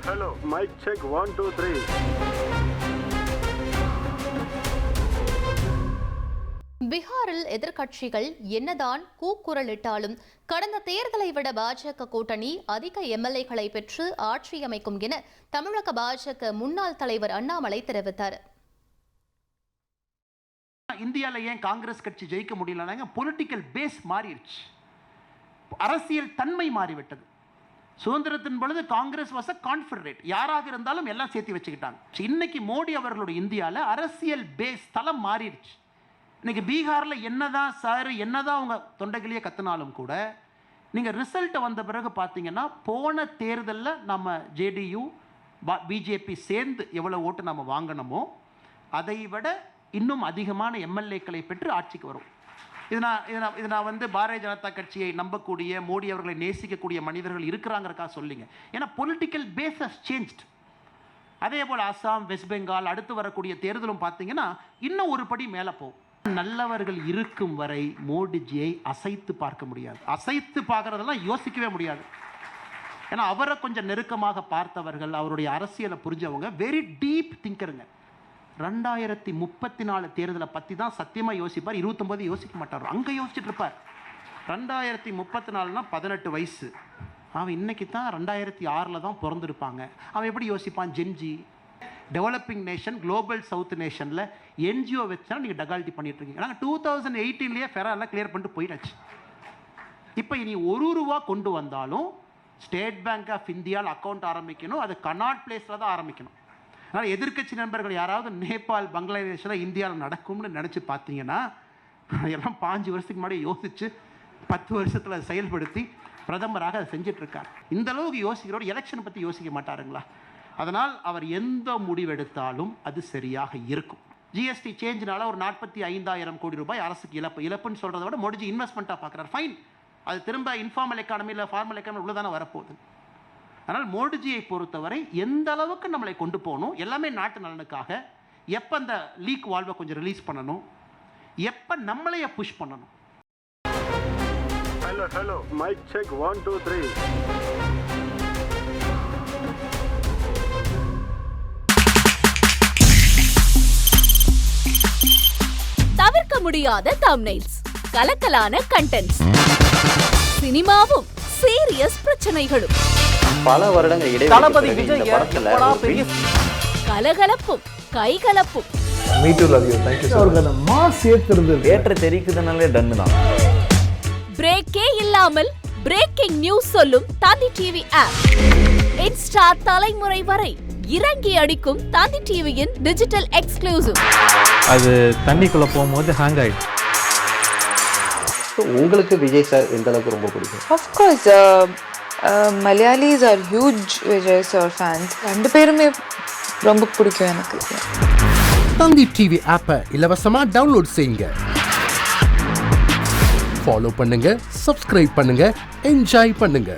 Hello, hello. Mic check one, two, three. பீகாரில் எதிர்க்கட்சிகள் என்னதான் கூக்குரலிட்டாலும் கடந்த தேர்தலை விட பாஜக கூட்டணி அதிக எம்எல்ஏக்களை பெற்று ஆட்சி அமைக்கும் என தமிழக பாஜக முன்னாள் தலைவர் அண்ணாமலை தெரிவித்தார் இந்தியாவில் ஏன் காங்கிரஸ் கட்சி ஜெயிக்க முடியலனாங்க பொலிட்டிக்கல் பேஸ் மாறிடுச்சு அரசியல் தன்மை மாறிவிட்டது சுதந்திரத்தின் பொழுது காங்கிரஸ் வாச கான்ஃபெடரேட் யாராக இருந்தாலும் எல்லாம் சேர்த்து வச்சுக்கிட்டாங்க. இன்னைக்கு மோடி அவர்களுடைய இந்தியாவில் அரசியல் பேஸ் தளம் மாறிடுச்சு. இன்னைக்கு பீகாரில் என்னதான் சார் என்னதான் அவங்க தொண்டைகளையே கத்துனாலும் கூட நீங்கள் ரிசல்ட்டை வந்த பிறகு பார்த்தீங்கன்னா போன தேர்தலில் நம்ம ஜேடியு பிஜேபி சேர்ந்து எவ்வளோ ஓட்டு நம்ம வாங்கினோமோ அதை விட இன்னும் அதிகமான எம்எல்ஏக்களை பெற்று ஆட்சிக்கு வரும். இது நான் இது நான் இது நான் வந்து பாரதிய ஜனதா கட்சியை நம்பக்கூடிய மோடி அவர்களை நேசிக்கக்கூடிய மனிதர்கள் இருக்கிறாங்கிறக்கா சொல்லிங்க. ஏன்னா பொலிட்டிக்கல் பேசஸ் சேஞ்ச் அதே போல் அஸ்ஸாம் வெஸ்ட் பெங்கால் அடுத்து வரக்கூடிய தேர்தலும் பார்த்தீங்கன்னா இன்னும் ஒரு படி மேலே போகும். நல்லவர்கள் இருக்கும் வரை மோடிஜியை அசைத்து பார்க்க முடியாது. அசைத்து பார்க்கறதெல்லாம் யோசிக்கவே முடியாது. ஏன்னா அவரை கொஞ்சம் நெருக்கமாக பார்த்தவர்கள் அவருடைய அரசியலை புரிஞ்சவங்க வெரி டீப் திங்கருங்க ரெண்டாயிரத்தி முப்பத்தி நாலு தேர்தலை பற்றி தான் சத்தியமாக யோசிப்பார் இருபத்தொம்போது யோசிக்க மாட்டார். அங்கே யோசிச்சுட்டு இருப்பார். ரெண்டாயிரத்தி முப்பத்தி நாலுனா பதினெட்டு வயசு. அவன் இன்னைக்கு தான் ரெண்டாயிரத்தி ஆறில் தான் பிறந்திருப்பாங்க. அவன் எப்படி யோசிப்பான்? Gen Z developing nation global south நேஷனில் NGO வச்சா நீங்கள் டகால்ட்டி பண்ணிட்டு இருக்கீங்க. நாங்கள் டூ தௌசண்ட் எயிட்டீன்லேயே ஃபெரெல்லாம் கிளியர் பண்ணிட்டு போயிடாச்சு இப்போ இனி ஒரு ரூபா கொண்டு வந்தாலும் ஸ்டேட் பேங்க் ஆஃப் இந்தியாவில் அக்கௌண்ட் ஆரம்பிக்கணும் அது கனாட் பிளேஸில் தான் ஆரம்பிக்கணும். அதனால் எதிர்க்கட்சி நண்பர்கள் யாராவது நேபாள் பங்களாதேஷில் இந்தியாவில் நடக்கும்னு நினச்சி பார்த்தீங்கன்னா எல்லாம் பாஞ்சு வருஷத்துக்கு முன்னாடி யோசித்து பத்து வருஷத்தில் அதை செயல்படுத்தி பிரதமராக அதை செஞ்சிட்ருக்கார். இந்த அளவுக்கு யோசிக்கிறோடு எலெக்ஷனை பற்றி யோசிக்க மாட்டாருங்களா? அதனால் அவர் எந்த முடிவெடுத்தாலும் அது சரியாக இருக்கும். ஜிஎஸ்டி சேஞ்சினால ஒரு நாற்பத்தி ஐந்தாயிரம் கோடி ரூபாய் அரசுக்கு இழப்பு. இழப்புன்னு சொல்கிறத விட முடிஞ்சு இன்வெஸ்ட்மெண்ட்டாக பார்க்குறாரு ஃபைன் அது திரும்ப இன்ஃபார்மல் எக்கானமியில் ஃபார்மல் எக்கானமி உள்ளதானே வரப்போகுது. அதனால் மோடிஜியை பொறுத்தவரை எந்த அளவுக்கு நம்மளை கொண்டு போகணும் எல்லாமே நாட்டு நலனுக்காக எப்போ அந்த லீக் வால்வை கொஞ்சம் ரிலீஸ் பண்ணணும் எப்போ நம்மளைய புஷ் பண்ணணும் Hello, hello. Mic check one, two, three. தவிர்க்க முடியாத தம்னைல்ஸ் கலக்கலான கண்டென்ட்ஸ் சினிமாவும் சீரியஸ் பிரச்சனைகளும் பல வருடங்கள் இடைவெளி கலகலப்பும் கைகலப்பும். பிரேக்கே இல்லாமல் பிரேக்கிங் நியூஸ் சொல்லும் தந்தி டிவி ஆப் இன்ஸ்டா தலைமுறை வரை இறங்கி அடிக்கும் தந்தி டிவியின் டிஜிட்டல் எக்ஸ்க்ளூசிவ் அது தண்ணிக்குள்ள போகும்போது ஹேங் ஆயிடுச்சு உங்களுக்கு விஜய் சார் எந்த அளவுக்கு ரொம்ப பிடிக்கும்? Malayalis are huge Vijay sir fans ரெண்டு பேருமே ரொம்ப பிடிக்கும் எனக்கு. தந்தி டிவி ஆப்பை இலவசமாக டவுன்லோட் செய்யுங்க. ஃபாலோ பண்ணுங்க சப்ஸ்கிரைப் பண்ணுங்க என்ஜாய் பண்ணுங்க.